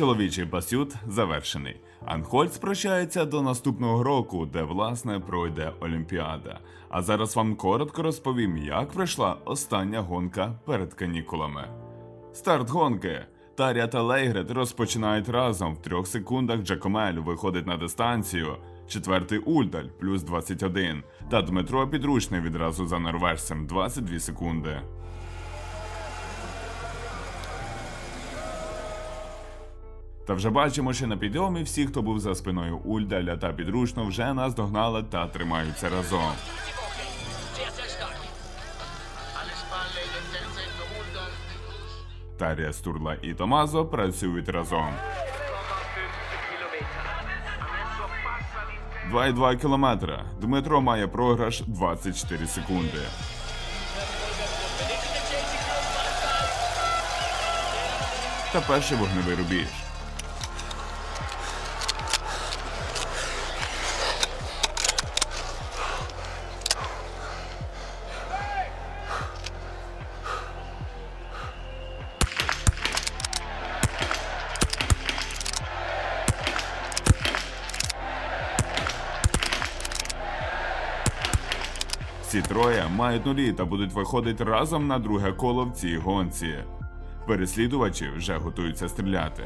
Чоловічий пасют завершений. Анхольц прощається до наступного року, де власне пройде Олімпіада. А зараз вам коротко розповім, як пройшла остання гонка перед канікулами. Старт гонки. Таря та Лейгрет розпочинають разом. В трьох секундах Джакомель виходить на дистанцію. Четвертий Ульдаль плюс 21. Та Дмитро Підручний відразу за норвежцем 22 секунди. Та вже бачимо, що на підйомі всі, хто був за спиною Ульдаля та підручно, вже нас догнали та тримаються разом. Тарія Стурла і Томазо працюють разом. 2,2 кілометра. Дмитро має програш 24 секунди. Та перший вогневий рубіж. Ці троє мають нулі та будуть виходити разом на друге коло в цій гонці. Переслідувачі вже готуються стріляти.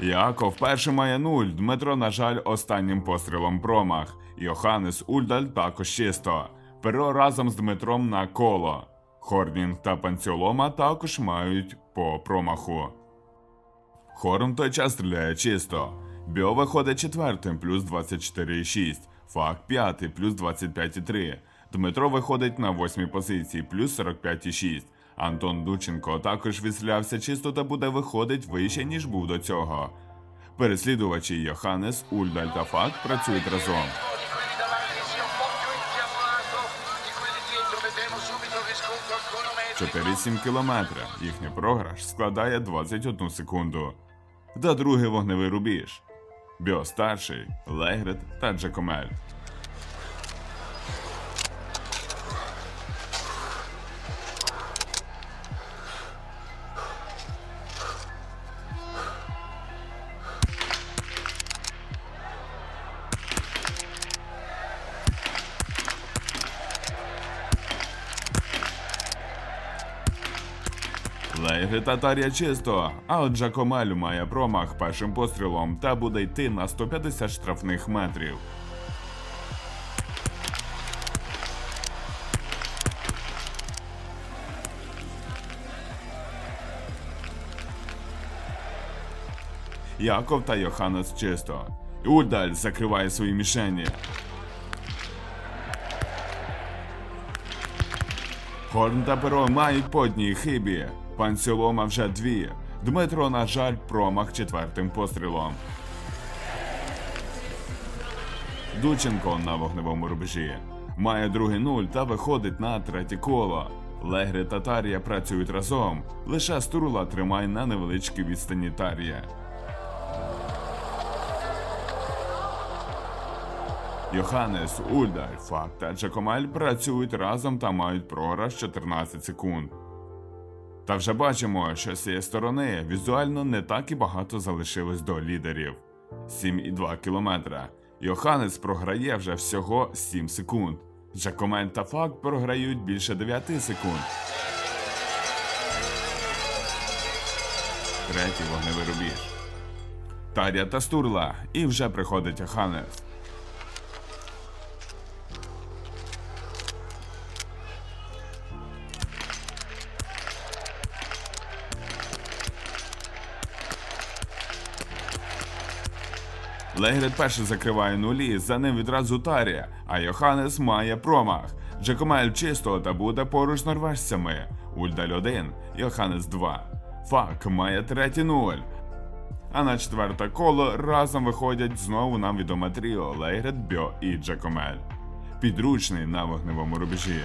Яков перший має нуль. Дмитро, на жаль, останнім пострілом промах. Йоханнес Ульдаль також чисто. Перо разом з Дмитром на коло. Хорнінг та Панцьолома також мають по промаху. Хорн той час стріляє чисто. Біо виходить четвертим, плюс 24,6. Фак п'ятий, плюс 25,3. Дмитро виходить на восьмій позиції, плюс 45,6. Антон Дученко також відстрілявся чисто та буде виходить вище, ніж був до цього. Переслідувачі Йоханнес, Ульдаль та Фак працюють разом. 4,7 кілометра. Їхній програш складає 21 секунду. Та другий вогневий рубіж. Біо старший, Легрет та Джакомель. Лейги чисто, а от Джакомель має промах першим пострілом та буде йти на 150 штрафних метрів. Яков та Йоханнес чисто. Ульдаль закриває свої мішені. Хорн та Перо мають по одній хибі. Пан Сілома вже дві. Дмитро, на жаль, промах четвертим пострілом. Дученко на вогневому рубежі. Має другий нуль та виходить на третє коло. Легри та Тарія працюють разом. Лише Стурла тримає на невеличкій відстані Тарія. Йоханнес, Ульдаль, Фак та Джакомель працюють разом та мають програш 14 секунд. Та вже бачимо, що з цієї сторони візуально не так і багато залишилось до лідерів 7,2 кілометра. Йоханнес програє вже всього 7 секунд. Джакомель та Фак програють більше 9 секунд. Третій вогневий рубіж. Тарія та Стурла, і вже приходить Йоханнес. Легрет перший закриває нулі, за ним відразу Тарія, а Йоханнес має промах. Джекомель чисто та буде поруч з норвежцями. Ульдаль 1, Йоханнес 2. Фак має третій нуль. А на четверте коло разом виходять знову нам відоме тріо Лейгрет, Бьо і Джекомель. Підручний на вогневому рубежі.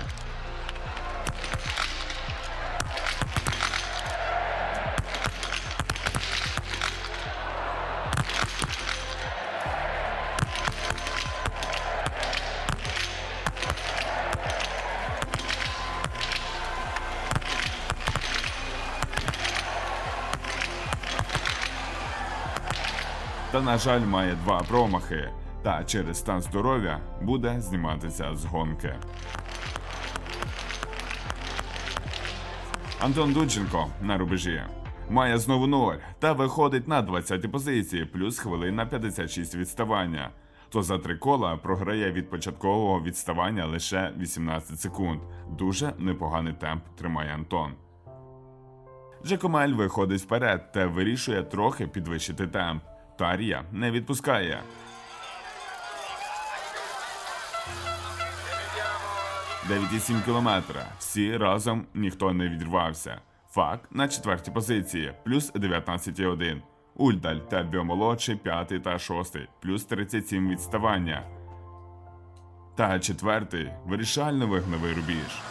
Та, на жаль, має два промахи. Та через стан здоров'я буде зніматися з гонки. Антон Дудченко на рубежі. Має знову 0 та виходить на 20-й позиції, плюс хвилина 56 відставання. То за три кола програє від початкового відставання лише 18 секунд. Дуже непоганий темп тримає Антон. Джекомель виходить вперед та вирішує трохи підвищити темп. Тарія не відпускає. 9,7 кілометра. Всі разом ніхто не відірвався. Фак на четвертій позиції, плюс 19,1. Ульдаль та Біомолодший п'ятий та шостий, плюс 37 відставання. Та четвертий вирішально вигневий рубіж.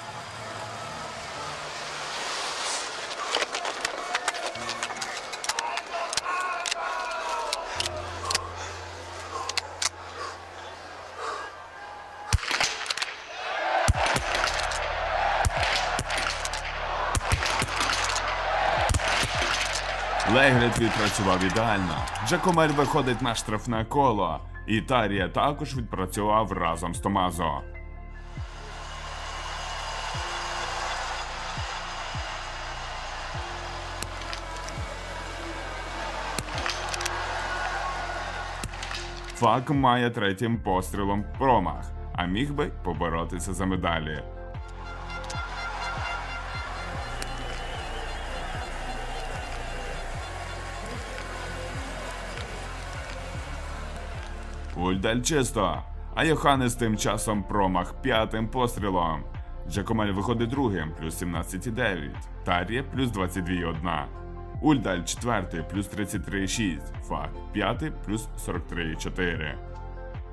Легрет відпрацював ідеально. Джакомель виходить на штрафне коло. І Тарія також відпрацював разом з Томазо. Фак має третім пострілом промах, а міг би поборотися за медалі. Ульдаль чисто. А Йоханнес тим часом промах п'ятим пострілом. Джакомель виходить другим, плюс 17,9. Тар'є плюс 22,1. Ульдаль четвертий, плюс 33,6. Фак п'ятий, плюс 43,4.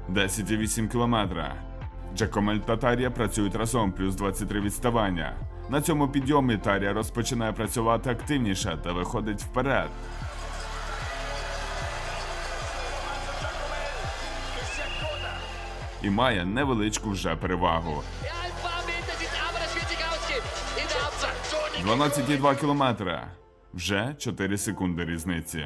10,8 кілометра. Джакомель та Тар'я працюють разом, плюс 23 відставання. На цьому підйомі Тар'я розпочинає працювати активніше та виходить вперед. І має невеличку вже перевагу. Ja, ein paar Meter sind aber, das wird sich ausgehen. In der Hauptsache. 12,2 кілометра. Вже 4 секунди різниці.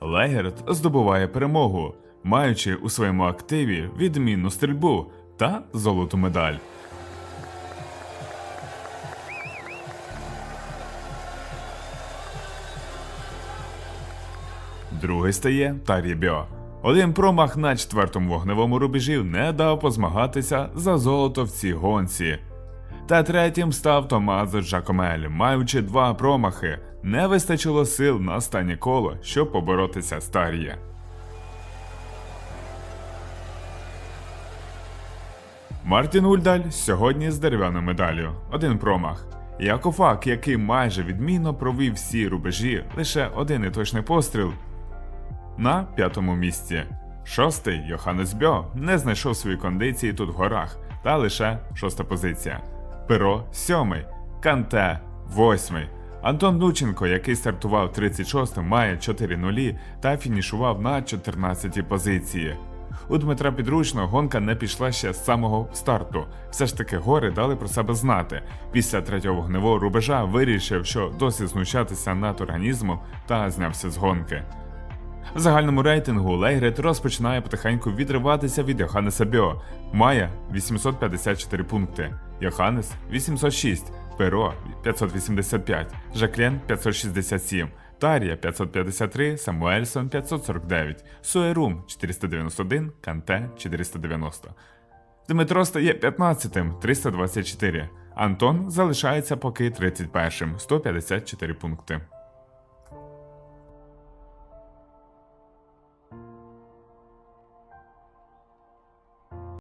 Легерт здобуває перемогу, маючи у своєму активі відмінну стрільбу та золоту медаль. Другий стає Тар'єбьо. Один промах на четвертому вогневому рубежі не дав позмагатися за золото в цій гонці. Та третім став Томазо Джакомель, маючи два промахи, не вистачило сил на останнє коло, щоб поборотися з Тар'є. Мартін Ульдаль сьогодні з дерев'яною медаллю. Один промах. Якофак, який майже відмінно провів всі рубежі, лише один неточний постріл, на п'ятому місці. Шостий Йоханнес Бьо не знайшов свої кондиції тут в горах, та лише шоста позиція. Перо сьомий, Канте восьмий. Антон Дученко, який стартував 36-м, має 4 нулі та фінішував на 14-й позиції. У Дмитра Підручного гонка не пішла ще з самого старту. Все ж таки гори дали про себе знати. Після третього вогневого рубежа вирішив, що досить знущатися над організмом та знявся з гонки. В загальному рейтингу Лейгрет розпочинає потихеньку відриватися від Йоханнеса Бьо. Має 854 пункти, Йоханнес 806, Перо 585, Жаклен 567, Тарія 553, Самуельсон 549, Суерум 491, Канте 490. Дмитро стає 15-тим 324. Антон залишається поки 31-м 154 пункти.